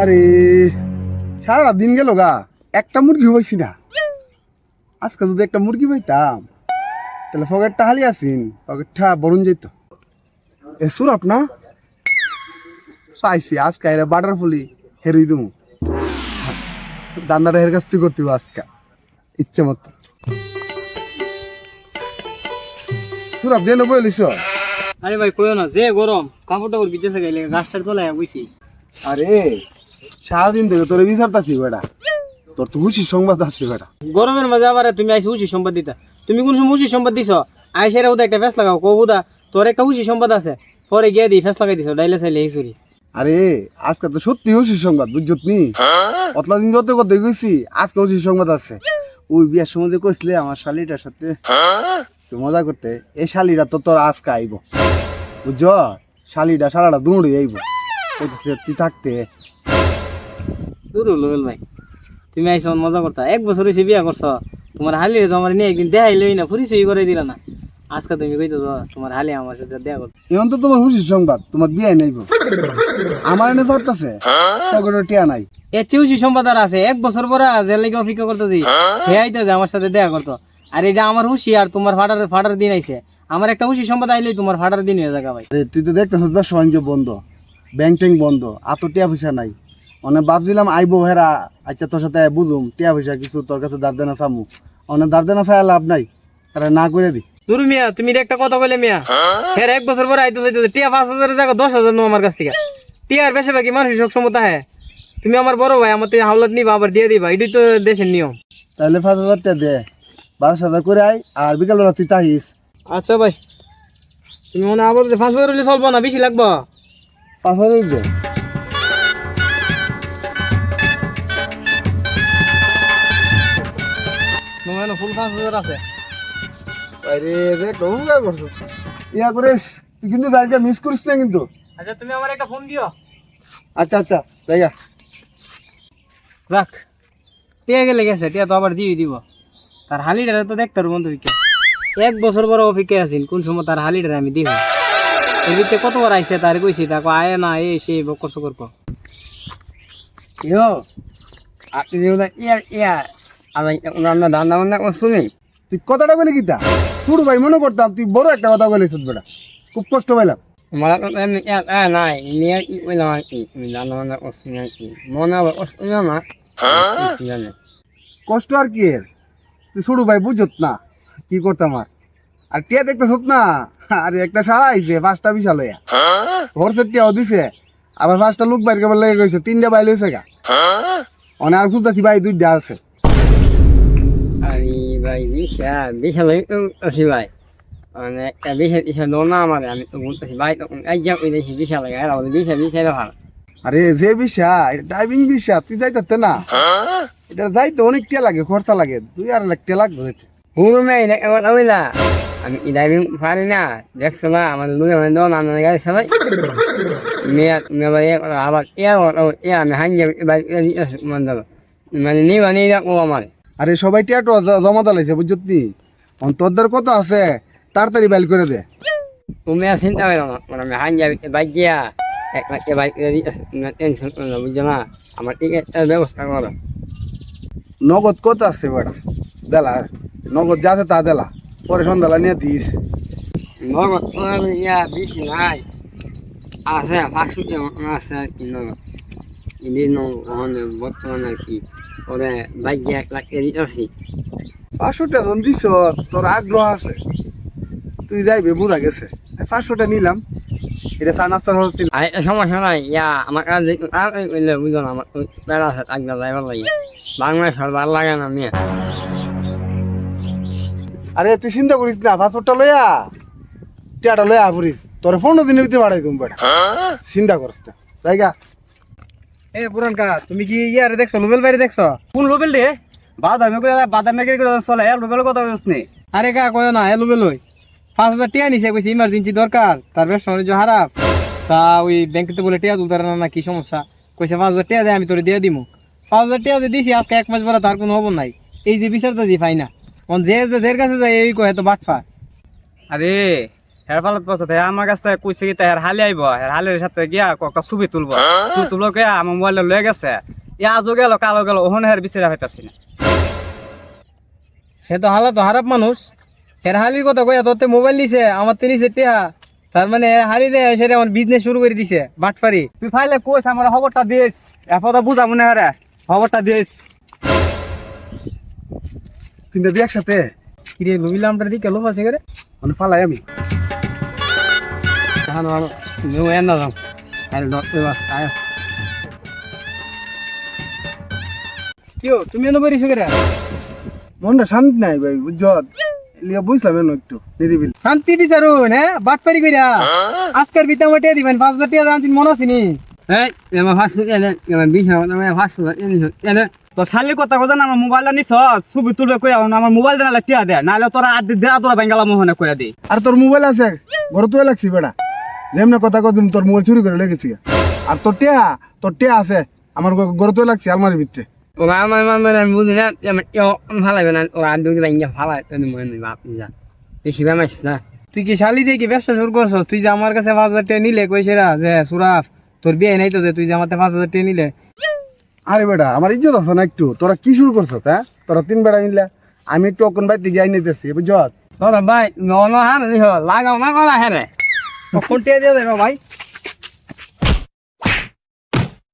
আরে সারাটা দিন গেল গা, একটা মুরগি হয়েছি না। আজকে যদি একটা মুরগি পাইতাম, তাহলে ফকেটটা হালি আসিন ফকেটটা বরুণ যেত এ সুরট না? পাইছি, আজকে এরা বাটার ফুলি হেরুই দেবো দান্দাটা হের কাছ থেকে করতে আজকে, ইচ্ছে মতো। দিয়ে নেব এলিস আরে ভাই কইও না যে গরম কাপড় টাপড় বিচেছে গেলে গাছটার তলায় বুঝছি আরে সারাদিন ধরে তোরে বিচারতাছি বেটা। তোর তো খুশি সংবাদ আছে বেটা। গরমের মাঝে আবার তুমি আইসি উশি সম্বাদ দিতা। তুমি কোন সময় উশি সম্বাদ দিছ? আইসের ওদের একটা ফেস লাগাও কো হুদা তোর একটা উশি সম্বাদ আছে। পরে গিয়ে দিই ফেস লাগাই দিছ ডাইলে চাইলে চুরি। আরে আজকে তো সত্যি খুশি সংবাদ বুঝছত নি? অতলা দিন যত কথা গেছি আজকে খুশি সংবাদ আছে। ওই বিয়ার সময় যে কইছিলে আমার শালিটার সাথে। মজা করতে এই শালিটা তো তোর আজকে আইব। বুঝছ? শালিটা সারাটা দৌড়ে আইব। কইতেছে তুই থাকতে। দূর ভাই। তুমি আইসো মজা করতা। এক বছর হয়েছে বিয়া করছ। তোমার হালি তো আমার নিয়ে একদিন দেখাইলই না পরিচয় করে দিলা না। আজকে তুমি কইতো তো তোমার হালি আমার সাথে দেখা করতে। এখন তো তোমার খুশি সংবাদ তোমার বিয়ে নাইব আমার এনে পারতাছে পকেটে টিয়া নাই। এর চেয়ে উশি সম্বাদ আর আছে। এক বছর পরে যে লেগে অপেক্ষা করতেছি। হে আইতে যে আমার সাথে দেখা করতো। আর এটা আমার হুশি আর তোমার ফাটার ফাটার দিন আইছে। আমার একটা হুশি সম্পদ আইলেই তোমার ফাটার দিন হয়ে যাবে ভাই। আরে তুই তো দেখতেছ ব্যবসা বাণিজ্য বন্ধ ব্যাংক ট্যাঙ্ক বন্ধ এত টিয়া পয়সা নাই। অনেক ভাবছিলাম আইবো হেরা আচ্ছা তোর সাথে বুঝুম টিয়া পয়সা কিছু তোর কাছে দাঁড় দেনা চামু। অনেক দাঁড় দেনা চাই লাভ নাই তারা না করে দি। দুরু মিয়া তুমি একটা কথা কইলে মিয়া। হের এক বছর পরে আইতো যাইতো টিয়া পাঁচ হাজারের জায়গা দশ হাজার নো আমার কাছ থেকে। টিয়ার বেশিরভাগই মানুষ সক্ষমতা হ্যাঁ। তুমি আমার বড় ভাই আমার হাওলাত নিবা আবার দিয়ে দিবা এটাই তো দেশের নিয়ম। তাহলে পাঁচ হাজার টাকা দে। পাঁচ হাজার করে আয় আর বিকালবেলা তুই তাহিস। আচ্ছা ভাই। তুমি মনে আবার পাঁচ হাজার হলে চলবো না বেশি লাগবো? পাঁচ হাজারই দে ফুল পাঁচ হাজার আছে। আরে রে কৌকা করছ। ইয়া করিস তুই কিন্তু জায়গা মিস করিস না কিন্তু। আচ্ছা তুমি আমার একটা ফোন দিও। আচ্ছা আচ্ছা রাখ। টিয়া গেলে গেছে টিয়া তো আবার দিয়ে দিব। তার হালিটারে তো দেখতে পারবো বন্ধু এক বছর বড় অপেক্ষায় আছেন কোন সময় তার হালিটারে আমি দিব এর ভিতরে কতবার আইসে তার কইছি তাকে আয় না এ সে বকর সকর কর ইও আপনি যেগুলো ইয়া ইয়া আমি অন্যান্য দান্দা বান্দা শুনি তুই কথাটা বলে কিতা ছোট ভাই মনে করতাম তুই বড় একটা কথা বলেছিস বেটা খুব কষ্ট পাইলাম मला तर त्यांनी यात आहे नाही मी इला माहिती मी दाना बांदा শুনি মনে শুনি না শুনি কষ্ট আর কি এর তুই ছোটো ভাই বুঝত না। কি করতাম আর? আর টিয়া দেখতেছ না? আরে একটা সারা আইছে পাঁচটা বিশাল হইয়া। হর্ষের টিয়াও দিছে। আবার পাঁচটা লোক বাইরে লেগে গেছে তিনটা বাইর হয়েছে গা। অনেক আর খুঁজতেছি ভাই দুইটা আছে। আরে ভাই বিশাল বিশাল আছি ভাই। মানে একটা বিশাল বিশাল দোনা আমার আমি তো বলতেছি ভাই তখন এই যে ওই দেখি বিশাল লাগে আর আমাদের বিশাল বিশাল ভালো আরে যে বিশা ডাইভিং ড্রাইভিং বিশা তুই যাইতে না। এটা যাইতে অনেক টিয়া লাগে খরচা লাগে। দুই আর লাখ টিয়া লাগবে যাইতে। আমি পারি না দেখছ না আমাদের দুটো মানে দোন আমরা গাড়ি সবাই মেয়ে মেয়ে আবার ইয়া ইয়া আমি মন্দ মানে নিবা নিয়ে ও আমার। আরে সবাই টিয়া টো জমা দালাইছে বুঝত নি? তোদের কত আছে তাড়াতাড়ি বাইল করে দে। তুমি আর চিন্তা করো না মানে আমি যাবি বাইক গিয়া এক বাইক টেনশন করো না বুঝছ না? আমার ঠিক ব্যবস্থা করো। নগদ কত আছে বেটা? দেলা নগদ যা আছে তা দেলা। পরে সন্ধ্যালা নিয়ে দিস। নগদ ইয়া বেশি নাই। আছে পাঁচশো আছে আর কি নগদ। ইদি বর্তমানে আর কি ওরে বাইক এক লাখ এদিকে আসি পাঁচশোটা জন দিছ তোর আগ্রহ আছে। তুই যাইবে বোঝা গেছে। পাঁচশোটা নিলাম। এটা চা নাস্তার খরচ দিলাম। আর সমস্যা নাই ইয়া আমার কাছে তাড়াতাড়ি করলে বুঝো না আমার আছে একদম লাগে। বাংলায় সরবার লাগে না মেয়ে আরে তুই চিন্তা করিস না পাঁচশোটা লইয়া টিয়াটা লইয়া ফুরিস তোর পনেরো দিনের ভিতরে বাড়াই তুমি বেটা। চিন্তা করিস না। জায়গা। এ পুরান কা তুমি কি ইয়ারে দেখছ লোবেল বাইরে দেখছ? কোন লোবেল রে? বাদামে করে বাদামে করে চলে এর লোবেল কথা বলছ নি। আরে কা কয় না এ লোবেল ওই পাঁচ হাজার টিয়া নিছে কইছে ইমার্জেন্সি দরকার তার ব্যবসা বাণিজ্য খারাপ। তা ওই ব্যাংকেতে বলে টিয়া তুলতে না না কি সমস্যা? কইছে পাঁচ হাজার টিয়া দে আমি তোরে দিয়ে দিমু। পাঁচ হাজার টিয়া যে দিছি আজকে এক মাস বেলা তার কোনো খবর নাই। এই যে বিচারটা দি পাই না। যে যে যার কাছে যায় এই কয় তো বাটফা। আরে হের পালত পছন্দ আমার কাছে কইছে কি হের হালি আইব হের হালির সাথে গিয়া একটা ছবি তুলবো। ছবি তুলবো কে আমার মোবাইলে লয়ে গেছে। ইয়া আজও গেল কালো গেল ওখানে হের বিচারা হইতাছি না। হে তো হালা তো খারাপ মানুষ। হের হালির কথা কইয়া তোতে মোবাইল দিছে আমার তো নিছে টিয়া। তার মানে হের হালি রে সেটা আমার বিজনেস শুরু করে দিছে বাটফারি তুই ফাইলে কইস আমার খবরটা দিস। এরপর বুঝা মনে হারে খবরটা দিস। তিনটা দিয়ে একসাথে? কিরে লুবিলামটার দিকে লোভ আছে করে মানে ফালাই আমি। আমার নিউ এন দাম আর দশ আয়। কিও তুমি এনে বেরিয়েছো করে মনটা শান্তি নাই ভাই বুঝছত লিয়া বুঝলাম এনো একটু নিরিবিল। শান্তি বিচারু হ্যাঁ? বাটফারি কইরা। আজকের বিতে টিয়া দিবেন পাঁচ হাজার টিয়া দাম মনে আছিনি এই আমার ফুড এনে আমার বিশ আমার ফুড এনে এনে। তো শালির কথা কথা আমার মোবাইলটা নিছ ছবি তুলবে কইয়া আমার মোবাইলটা নালে টিয়া দে নাহলে তোরা আদি দেয়া তোরা বেঙ্গালা মোহনে কইয়া দি। আর তোর মোবাইল আছে ঘরে তুই লাগছি বেড়া। যেমনি কথা কদিন তোর মোবাইল চুরি করে লেগেছি আর তোর টিয়া তোর টিয়া আছে আমার ঘরে তুই লাগছি আলমারির ভিতরে। ওরা আমার মামার আমি বুঝি না আমার কেউ ভালো হবে না ওরা আর দুটো ব্যাংকে ভালো মনে নেই যা বেশি বেমাইস না তুই কি শালি দিয়ে কি ব্যবসা শুরু করছস? তুই যে আমার কাছে পাঁচ হাজার টাকা নিলে কই সেরা? যে সুরাফ তোর বিয়ে নাই তো যে তুই যে আমার পাঁচ হাজার টাকা নিলে। আরে বেটা আমার ইজ্জত আছে না একটু? তোরা কি শুরু করছ হ্যাঁ? তোরা তিন বেড়া মিললে আমি একটু অকন বাইতে গিয়ে নিতেছি বুঝছত তোরা ভাই নন হান লাগাও না করা হ্যাঁ রে। টাকা দিয়ে দেবে ভাই।